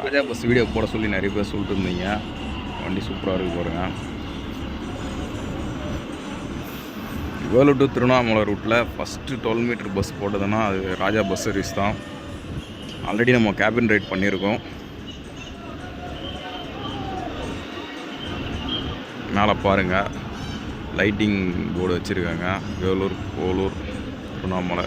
ராஜா bus video போட சொல்லி நிறைய பேர் சொல்லிட்டு இருந்தீங்க. வண்டி சூப்பராக இருக்கு பாருங்கள் வேலூர் டு திருவண்ணாமலை ரூட்டில் ஃபஸ்ட்டு டுவெல் மீட்டர் பஸ் போட்டதுன்னா அது ராஜா பஸ் சர்வீஸ் தான். ஆல்ரெடி நம்ம கேபின் ரைட் பண்ணியிருக்கோம். மேலே பாருங்கள் லைட்டிங் போர்டு வச்சுருக்காங்க. வேலூர் போலூர் திருவண்ணாமலை.